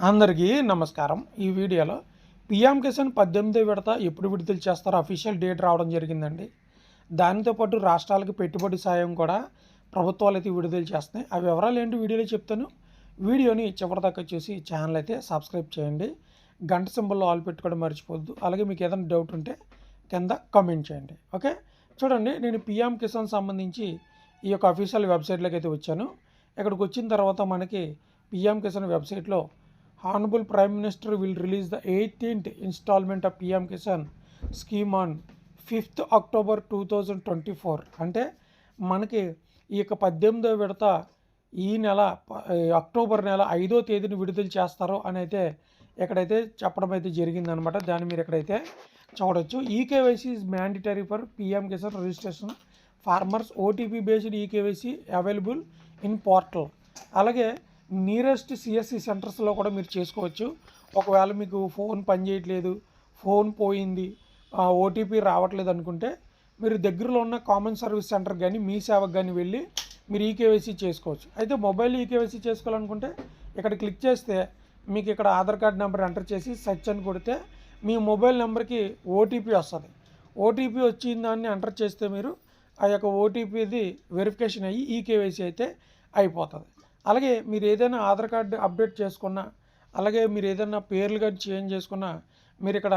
అందరికీ నమస్కారం. ఈ వీడియోలో పిఎం కిసాన్ పద్దెనిమిదో విడత ఎప్పుడు విడుదల చేస్తారో అఫీషియల్ డేట్ రావడం జరిగిందండి. దానితో పాటు రాష్ట్రాలకు పెట్టుబడి సాయం కూడా ప్రభుత్వాలు అయితే విడుదల చేస్తున్నాయి. ఆ వివరాలు ఏంటి వీడియోలో చెప్తాను. వీడియోని చివరిదాకా చూసి ఛానల్ అయితే సబ్స్క్రైబ్ చేయండి. గంట సింబల్లో ఆల్ పెట్టుకోవడం మర్చిపోద్దు అలాగే మీకు ఏదైనా డౌట్ ఉంటే కింద కామెంట్ చేయండి. ఓకే? చూడండి నేను పిఎం కిసాన్ సంబంధించి ఈ యొక్క అఫీషియల్ వెబ్సైట్లోకి అయితే వచ్చాను. ఇక్కడికి వచ్చిన తర్వాత మనకి పిఎం కిసాన్ వెబ్సైట్లో honourable prime minister will release the eighteenth instalment of PM Kisan scheme on fifth October two thousand twenty four అంటే మనకి ఈ యొక్క పద్దెనిమిదో విడత ఈ నెల అక్టోబర్ నెల ఐదో తేదీని విడుదల చేస్తారు అని అయితే ఎక్కడైతే చెప్పడం అయితే జరిగిందనమాట. దాన్ని మీరు ఎక్కడైతే చూడొచ్చు. EKYC is mandatory for PM Kisan registration farmers OTP based eKYC available in portal అలాగే నియరెస్ట్ సిఎస్సి సెంటర్స్లో కూడా మీరు చేసుకోవచ్చు. ఒకవేళ మీకు ఫోన్ పనిచేయట్లేదు ఫోన్ పోయింది ఓటీపీ రావట్లేదు అనుకుంటే మీరు దగ్గరలో ఉన్న కామన్ సర్వీస్ సెంటర్ కానీ మీ సేవకు కానీ వెళ్ళి మీరు ఈకేవైసీ చేసుకోవచ్చు. అయితే మొబైల్ ఈకేవైసీ చేసుకోవాలనుకుంటే ఇక్కడ క్లిక్ చేస్తే మీకు ఇక్కడ ఆధార్ కార్డ్ నెంబర్ ఎంటర్ చేసి సెర్చ్ అని కొడితే మీ మొబైల్ నెంబర్కి ఓటీపీ వస్తుంది. ఓటీపీ వచ్చిన దాన్ని ఎంటర్ చేస్తే మీరు ఆ యొక్క ఓటీపీది వెరిఫికేషన్ అయ్యి ఈకేవైసీ అయితే అయిపోతుంది. అలాగే మీరు ఏదైనా ఆధార్ కార్డు అప్డేట్ చేసుకున్నా అలాగే మీరు ఏదైనా పేర్లు కానీ చేంజ్ చేసుకున్నా మీరు ఇక్కడ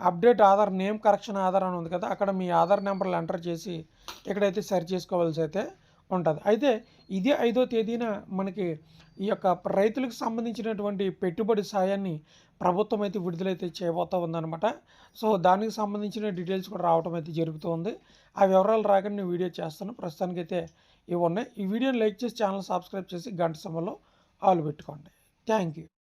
update Aadhaar name correction Aadhaar అని ఉంది కదా అక్కడ మీ ఆధార్ నెంబర్లు ఎంటర్ చేసి ఇక్కడైతే సరి చేసుకోవాల్సి అయితే ఉంటుంది. అయితే ఇదే ఐదో తేదీన మనకి ఈ యొక్క రైతులకు సంబంధించినటువంటి పెట్టుబడి సాయాన్ని ప్రభుత్వం అయితే విడుదలైతే చేయబోతూ ఉందన్నమాట. సో దానికి సంబంధించిన డీటెయిల్స్ కూడా రావడం అయితే జరుగుతుంది ఆ వివరాలు రాగానే నేను వీడియో చేస్తాను. ప్రస్తుతానికైతే ఇవి ఉన్నాయి. ఈ వీడియోని లైక్ చేసి ఛానల్ సబ్స్క్రైబ్ చేసి గంట సమయంలో ఆలు పెట్టుకోండి. Thank you.